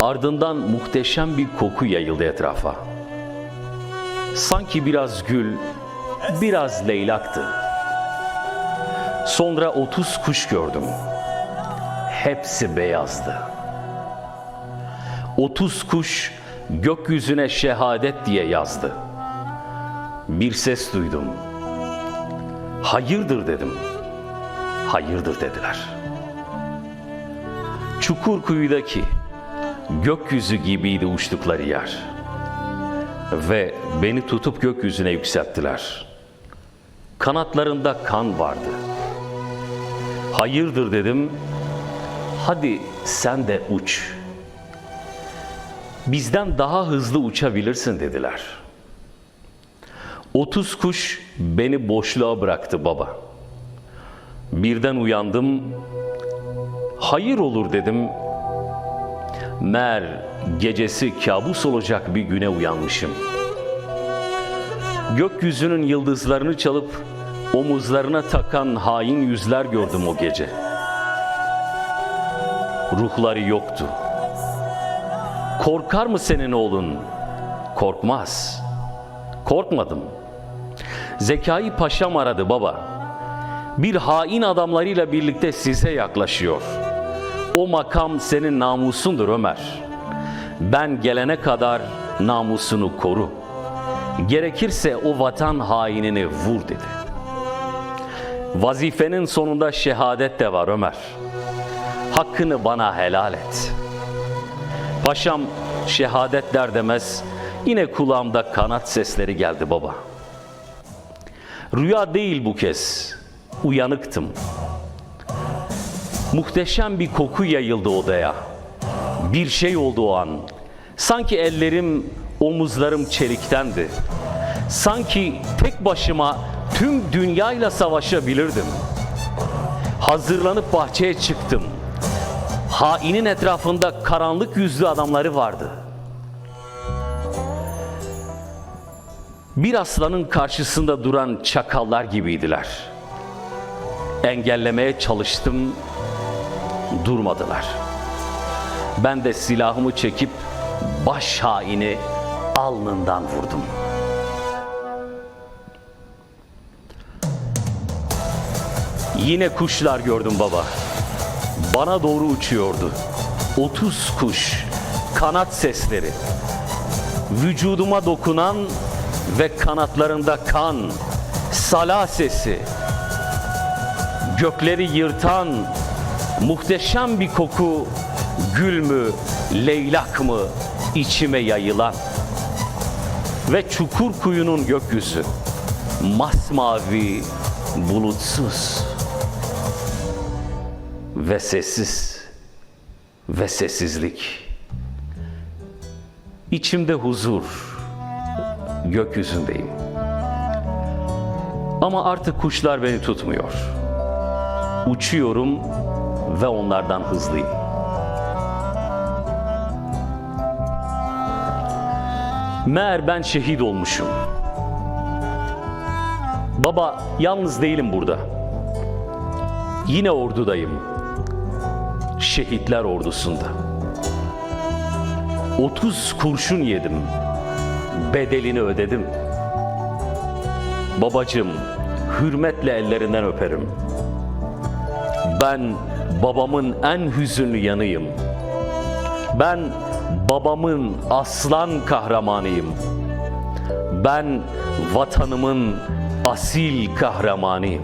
Ardından muhteşem bir koku yayıldı etrafa. Sanki biraz gül, biraz leylaktı. Sonra 30 kuş gördüm. Hepsi beyazdı. 30 kuş gökyüzüne şehadet diye yazdı. Bir ses duydum. Hayırdır dedim. Hayırdır dediler. Çukurkuyu'daki gökyüzü gibiydi uçtukları yer. Ve beni tutup gökyüzüne yükselttiler. Kanatlarında kan vardı. Hayırdır dedim. Hadi sen de uç. Bizden daha hızlı uçabilirsin dediler. 30 kuş beni boşluğa bıraktı baba. Birden uyandım. Hayır olur dedim. Mer gecesi kabus olacak bir güne uyanmışım. Gökyüzünün yıldızlarını çalıp omuzlarına takan hain yüzler gördüm o gece. Ruhları yoktu. Korkar mı senin oğlun? Korkmaz. Korkmadım. Zekai Paşam aradı baba. Bir hain adamlarıyla birlikte size yaklaşıyor. O makam senin namusundur Ömer. Ben gelene kadar namusunu koru. Gerekirse o vatan hainini vur dedi. Vazifenin sonunda şehadet de var Ömer. Hakkını bana helal et. Paşam şehadet der demez yine kulağımda kanat sesleri geldi baba. Rüya değil bu kez. Uyanıktım. Muhteşem bir koku yayıldı odaya. Bir şey oldu o an. Sanki ellerim, omuzlarım çeliktendi. Sanki tek başıma tüm dünyayla savaşabilirdim. Hazırlanıp bahçeye çıktım. Hainin etrafında karanlık yüzlü adamları vardı. Bir aslanın karşısında duran çakallar gibiydiler. Engellemeye çalıştım, durmadılar. Ben de silahımı çekip baş haini alnından vurdum. Yine kuşlar gördüm baba. Bana doğru uçuyordu. 30 kuş, kanat sesleri. Vücuduma dokunan ve kanatlarında kan, sala sesi. Gökleri yırtan muhteşem bir koku, gül mü, leylak mı içime yayılan. Ve çukur kuyunun gökyüzü masmavi, bulutsuz ve sessiz ve sessizlik. İçimde huzur, gökyüzündeyim. Ama artık kuşlar beni tutmuyor. Uçuyorum ve onlardan hızlıyım. Meğer ben şehit olmuşum. Baba yalnız değilim burada. Yine ordudayım. Şehitler ordusunda. 30 kurşun yedim. Bedelini ödedim. Babacım, hürmetle ellerinden öperim. Ben babamın en hüzünlü yanıyım. Ben babamın aslan kahramanıyım. Ben vatanımın asil kahramanıyım.